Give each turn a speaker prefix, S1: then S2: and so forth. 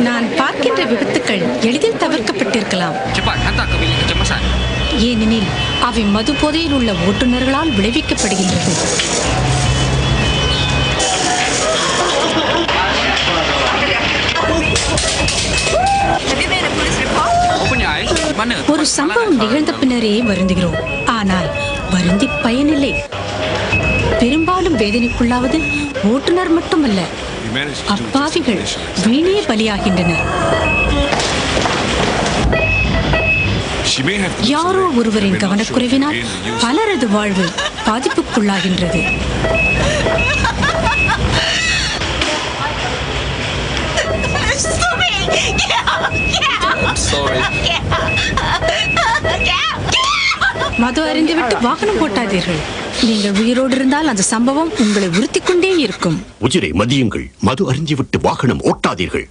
S1: நான் பார்க்கின்ற விபத்துக்கள் எளிதில் தவிர்க்கப்பட்டிருக்கலாம். ஏனெனில் அவை மது போதையில் உள்ள ஓட்டுநர்களால் விளைவிக்கப்படுகின்றது. ஒரு சம்பவம் நிகழ்ந்த பின்னரே வருந்துகிறோம். ஆனால் வருந்தி பயனில்லை. பெரும்பாலும் வேதனைக்குள்ளாவது ஓட்டுநர் மட்டுமல்ல அப்பாவிகள் வீணே பலியாகின்றனர் யாரோ ஒருவரின் கவனக்குறைவினால் பலரது வாழ்வு பாதிப்புக்குள்ளாகின்றது. மது அறிந்துவிட்டு வாகனம் போட்டாதீர்கள் நீங்கள் உயிரோடு இருந்தால் அந்த சம்பவம் உங்களை உறுத்திக் கொண்டே இருக்கும்.
S2: உயிரை மதியுங்கள். மது அறிஞ்சிவிட்டு வாகனம் ஓட்டாதீர்கள்.